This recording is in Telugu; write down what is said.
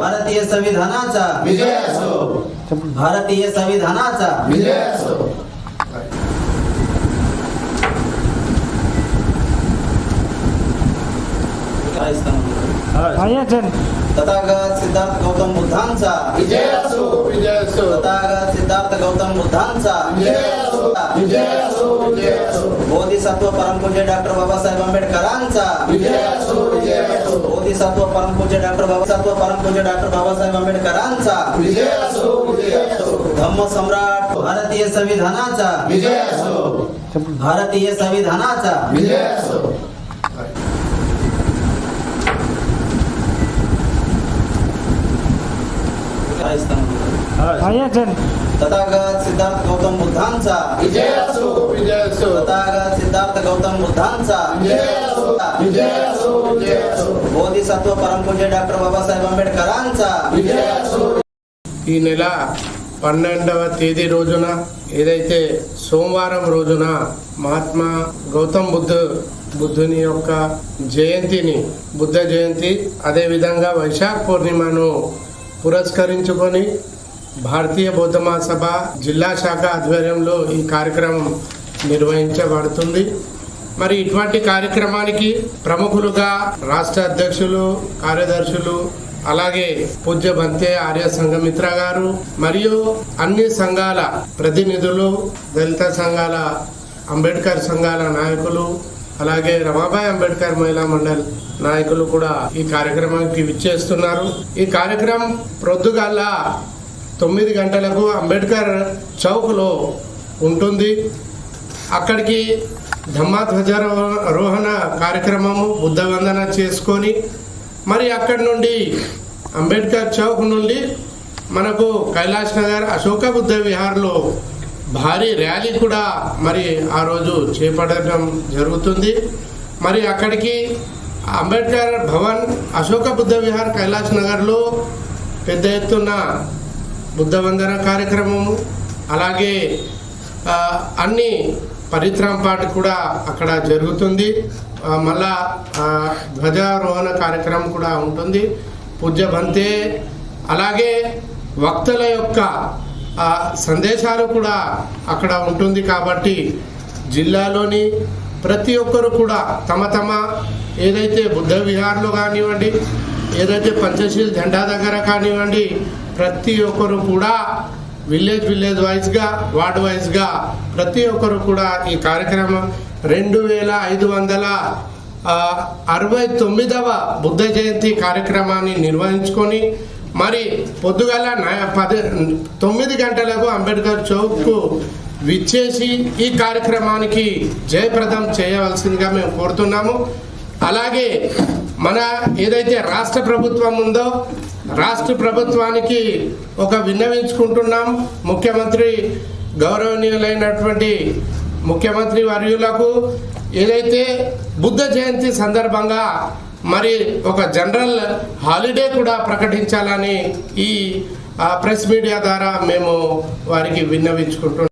भारतीय संविधानाचा. विजय असो. भारतीय संविधानाचा. विजय असो. तथागत सिद्धार्थ गौतम बुद्धांचा. विजय असो विजय असो. तथागत सिद्धार्थ गौतम बुद्धांचा. विजय असो विजय असो विजय असो. बोधिसत्व परमपूज्य डॉक्टर बाबासाहेब आंबेडकरांचा. विजय असो असो बोधिसत्व परमपूज्य डॉक्टर बाबासाहेब परमपूज्य डॉक्टर बाबासाहेब आंबेडकरांचा. विजय असो विजय असो. धम्म सम्राट भारतीय संविधानाचा. विजय असो. भारतीय संविधानाचा. विजय असो. तथागत सिद्धार्थ गौतम बुद्धांचा. विजय असो विजय असो. तथागत सिद्धार्थ गौतम बुद्धांचा. विजय असो विजय असो विजय असो बोधिसत्व परमपूज्य डॉक्टर बाबासाहेब आंबेडकरांचा విజయ असो ఈ నెల పన్నెండవ తేదీ రోజున ఏదైతే సోమవారం రోజున మహాత్మా గౌతమ్ బుద్ధ బుద్ధుని యొక్క జయంతిని బుద్ధ జయంతి అదేవిధంగా వైశాఖ పూర్ణిమను పురస్కరించుకొని భారతీయ బౌద్ధ మహాసభ జిల్లా శాఖ ఆధ్వర్యంలో ఈ కార్యక్రమం నిర్వహించబడుతుంది మరి ఇటువంటి కార్యక్రమానికి ప్రముఖులుగా రాష్ట్ర అధ్యక్షులు కార్యదర్శులు అలాగే పూజ్య బంతే ఆర్య సంఘమిత్ర గారు మరియు అన్ని సంఘాల ప్రతినిధులు దళిత సంఘాల అంబేద్కర్ సంఘాల నాయకులు అలాగే రమాబాయి అంబేద్కర్ మహిళా మండల్ నాయకులు కూడా ఈ కార్యక్రమానికి విచ్చేస్తున్నారు. ఈ కార్యక్రమం ప్రొద్దుగాల తొమ్మిది గంటలకు అంబేద్కర్ చౌక్లో ఉంటుంది. అక్కడికి ధమ్మా ధ్వజారోహణ కార్యక్రమము బుద్ధ వందన చేసుకొని మరి అక్కడి నుండి అంబేద్కర్ చౌక్ నుండి మనకు కైలాష్ నగర్ అశోక బుద్ధ విహార్లో భారీ ర్యాలీ కూడా మరి ఆ రోజు చేపట్టడం జరుగుతుంది. మరి అక్కడికి అంబేద్కర్ భవన్ అశోక బుద్ధ విహార్ కైలాష్ నగర్లో పెద్ద ఎత్తున బుద్ధ వందన కార్యక్రమము అలాగే అన్ని పరిత్రంపాటు కూడా అక్కడ జరుగుతుంది. మళ్ళా ధ్వజారోహణ కార్యక్రమం కూడా ఉంటుంది. పూజ్య బంతే. అలాగే వక్తల యొక్క సందేశాలు కూడా అక్కడ ఉంటుంది కాబట్టి జిల్లాలోని ప్రతి ఒక్కరు కూడా తమ తమ ఏదైతే బుద్ధ విహార్లో కానివ్వండి ఏదైతే పంచశీల్ జెండా దగ్గర కానివ్వండి ప్రతి ఒక్కరు కూడా విలేజ్ విలేజ్ వైజ్గా వార్డ్ వైజ్గా ప్రతి ఒక్కరు కూడా ఈ కార్యక్రమం రెండు వేల ఐదు వందల అరవై తొమ్మిదవ బుద్ధ జయంతి కార్యక్రమాన్ని నిర్వహించుకొని మరి పొద్దుగల పది తొమ్మిది గంటలకు అంబేద్కర్ చౌక్కు విచ్చేసి ఈ కార్యక్రమానికి జయప్రదం చేయవలసిందిగా మేము కోరుతున్నాము. అలాగే మన ఏదైతే రాష్ట్ర ప్రభుత్వం ఉందో రాష్ట్ర ప్రభుత్వానికి ఒక విన్నవించుకుంటున్నాం. ముఖ్యమంత్రి గౌరవనీయులైనటువంటి ముఖ్యమంత్రి వర్యులకు ఏదైతే బుద్ధ జయంతి సందర్భంగా మరి ఒక జనరల్ హాలిడే కూడా ప్రకటించాలని ఈ ప్రెస్ మీడియా ద్వారా మేము వారికి విన్నవించుకుంటున్నాం.